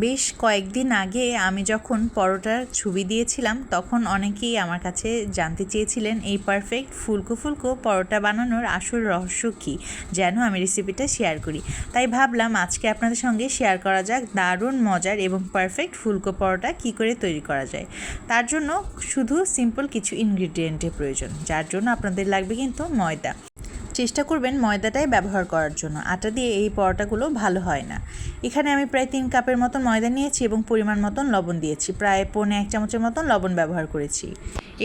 বেশ কয়েকদিন আগে আমি যখন পরোটার ছবি দিয়েছিলাম, তখন অনেকেই আমার কাছে জানতে চেয়েছিলেন এই পারফেক্ট ফুলকো ফুলকো পরোটা বানানোর আসল রহস্য কী, যেন আমি রেসিপিটা শেয়ার করি। তাই ভাবলাম আজকে আপনাদের সঙ্গে শেয়ার করা যাক দারুণ, মজার এবং পারফেক্ট ফুলকো পরোটা কী করে তৈরি করা যায়। তার জন্য শুধু সিম্পল কিছু ইনগ্রিডিয়েন্টের প্রয়োজন, যার জন্য আপনাদের লাগবে কিন্তু ময়দা। চেষ্টা করবেন ময়দাটাই ব্যবহার করার জন্য। আটা দিয়ে এই পরোটাগুলো ভালো হয় না। এখানে আমি প্রায় তিন কাপের মতন ময়দা নিয়েছি এবং পরিমাণ মতন লবণ দিয়েছি। প্রায় পৌনে এক চামচের মতন লবণ ব্যবহার করেছি।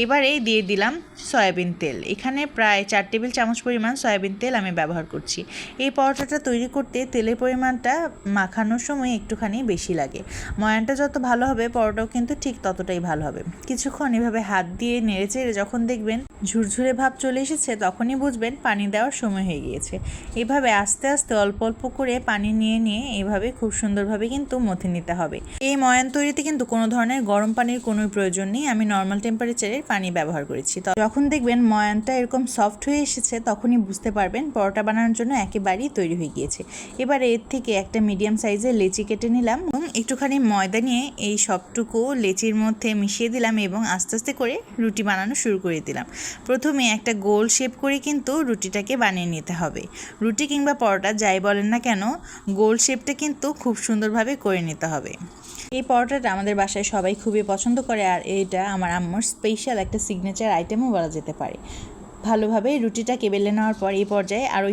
এবারে দিয়ে দিলাম সয়াবিন তেল। এখানে প্রায় চার টেবিল চামচ পরিমাণ সয়াবিন তেল আমি ব্যবহার করছি। এই পরোটাটা তৈরি করতে তেলের পরিমাণটা মাখানোর সময় একটুখানি বেশি লাগে। ময়ানটা যত ভালো হবে, পরোটাও কিন্তু ঠিক ততটাই ভালো হবে। কিছুক্ষণ এভাবে হাত দিয়ে নেড়ে চেড়ে যখন দেখবেন ঝুরঝুরে ভাব চলে এসেছে, তখনই বুঝবেন পানি দেওয়ার সময় হয়ে গিয়েছে। এভাবে আস্তে আস্তে অল্প অল্প করে পানি নিয়ে নিয়ে এভাবে খুব সুন্দরভাবে কিন্তু মথে নিতে হবে। এই ময়ান তৈরিতে কিন্তু কোনো ধরনের গরম পানির কোনো প্রয়োজন নেই। আমি নর্মাল টেম্পারেচারের পানি ব্যবহার করেছি। তো যখন দেখবেন ময়ানটা এরকম সফট হয়ে এসেছে, তখনই বুঝতে পারবেন পরোটা বানানোর জন্য একেবারেই তৈরি হয়ে গিয়েছে। এবার এর থেকে একটা মিডিয়াম সাইজের লেচি কেটে নিলাম। একটুখানি ময়দা নিয়ে এই সবটুকু লেচির মধ্যে মিশিয়ে দিলাম এবং আস্তে আস্তে করে রুটি বানানো শুরু করে দিলাম। প্রথমে একটা গোল শেপ করে কিন্তু রুটিটাকে বানিয়ে নিতে হবে। রুটি কিংবা পরোটা যাই বলেন না কেন, গোল শেপটা কিন্তু খুব সুন্দরভাবে করে নিতে হবে। এই পরোটাটা আমাদের বাসায় সবাই খুবই পছন্দ করে আর এটা আমার আম্মুর স্পেশাল একটা সিগনেচার আইটেমও বলা যেতে পারে। ভালোভাবে রুটিটাকে বেলে নেওয়ার পর এই পর্যায়ে আরও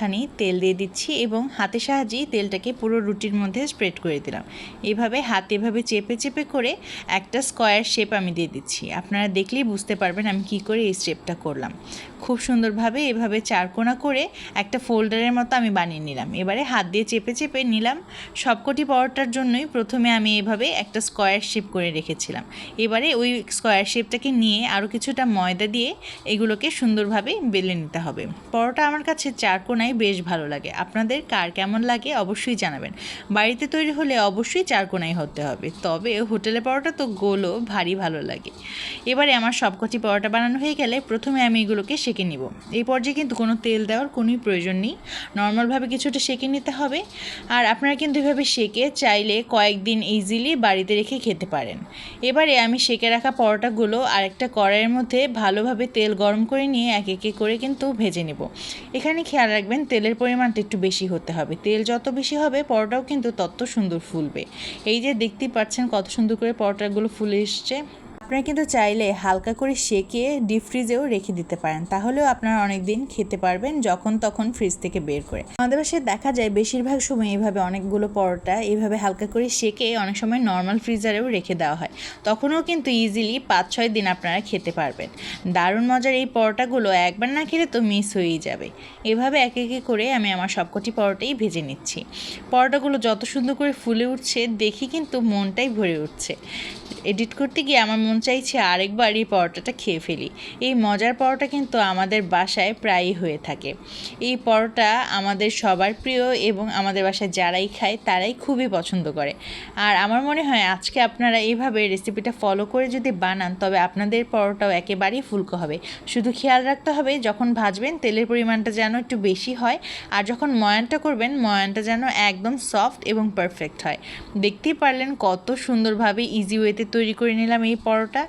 একটুখানি তেল দিয়ে দিচ্ছি এবং হাতের সাহায্যেই তেলটাকে পুরো রুটির মধ্যে স্প্রেড করে দিলাম। এভাবে হাতে এভাবে চেপে চেপে করে একটা স্কোয়ার শেপ আমি দিয়ে দিচ্ছি। আপনারা দেখলেই বুঝতে পারবেন আমি কি করে এই স্টেপটা করলাম। খুব সুন্দরভাবে এভাবে চারকোনা করে একটা ফোল্ডারের মতো আমি বানিয়ে নিলাম। এবারে হাত দিয়ে চেপে চেপে নিলাম। সবকটি পরোটার জন্যই প্রথমে আমি এভাবে একটা স্কোয়ার শেপ করে রেখেছিলাম। এবারে ওই স্কোয়ার শেপটাকে নিয়ে আরও কিছুটা ময়দা দিয়ে এগুলোকে সুন্দরভাবে বেলে নিতে হবে। পরোটা আমার কাছে চার কোনায় বেশ ভালো লাগে। আপনাদের কার কেমন লাগে অবশ্যই জানাবেন। বাড়িতে তৈরি হলে অবশ্যই চার কোনায় হতে হবে। তবে হোটেলে পরোটা তো গোলও ভারী ভালো লাগে। এবারে আমার সবকটি পরোটা বানানো হয়ে গেলে প্রথমে আমি এগুলোকে সেঁকে নিব। এই পর্যায়ে কিন্তু কোনো তেল দেওয়ার কোনোই প্রয়োজন নেই। নর্মালভাবে কিছুটা সেঁকে নিতে হবে। আর আপনারা কিন্তু এভাবে সেঁকে চাইলে কয়েকদিন ইজিলি বাড়িতে রেখে খেতে পারেন। এবারে আমি সেঁকে রাখা পরোটাগুলো আরেকটা কড়াইয়ের মধ্যে ভালোভাবে তেল গরম করে নিয়ে এক একে করে কিন্তু ভেজে নেব। এখানে খেয়াল রাখবেন তেলের পরিমাণটা একটু বেশি হতে হবে। তেল যত বেশি হবে, পরোটাও কিন্তু তত সুন্দর ফুলবে। এই যে দেখতেই পাচ্ছেন কত সুন্দর করে পরোটাগুলো ফুলে এসছে। আপনারা কিন্তু চাইলে হালকা করে সেকে ডিপ ফ্রিজেও রেখে দিতে পারেন। তাহলেও আপনারা অনেক দিন খেতে পারবেন যখন তখন ফ্রিজ থেকে বের করে। আমাদের বাসায় দেখা যায় বেশিরভাগ সময় এইভাবে অনেকগুলো পরোটা এইভাবে হালকা করে সেকে অনেক সময় নর্মাল ফ্রিজারেও রেখে দেওয়া হয়। তখনও কিন্তু ইজিলি পাঁচ ছয় দিন আপনারা খেতে পারবেন। দারুণ মজার এই পরোটাগুলো একবার না খেলে তো মিস হয়েই যাবে। এভাবে এক একে করে আমি আমার সবকটি পরোটাই ভেজে নিচ্ছি। পরোটাগুলো যত সুন্দর করে ফুলে উঠছে, দেখি কিন্তু মনটাই ভরে উঠছে। এডিট করতে গিয়ে আমার মন চাইছে আরেকবার এই পরোটাটা খেয়ে ফেলি। এই মজার পরোটা কিন্তু আমাদের বাসায় প্রায়ই হয়ে থাকে। এই পরোটা আমাদের সবার প্রিয় এবং আমাদের বাসায় যারাই খায় তারাই খুবই পছন্দ করে। আর আমার মনে হয় আজকে আপনারা এইভাবে রেসিপিটা ফলো করে যদি বানান, তবে আপনাদের পরোটাও একেবারেই ফুলকো হবে। শুধু খেয়াল রাখতে হবে যখন ভাজবেন তেলের পরিমাণটা যেন একটু বেশি হয় আর যখন ময়ানটা করবেন, ময়ানটা যেন একদম সফট এবং পারফেক্ট হয়। দেখতেই পারলেন কত সুন্দরভাবে ইজি ওয়েতে তৈরি করে নিলাম এই পরোটা।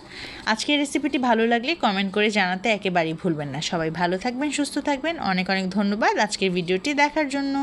আজকের রেসিপিটি ভালো লাগলে কমেন্ট করে জানাতে একেবারেই ভুলবেন না। সবাই ভালো থাকবেন, সুস্থ থাকবেন। অনেক অনেক ধন্যবাদ আজকের ভিডিওটি দেখার জন্য।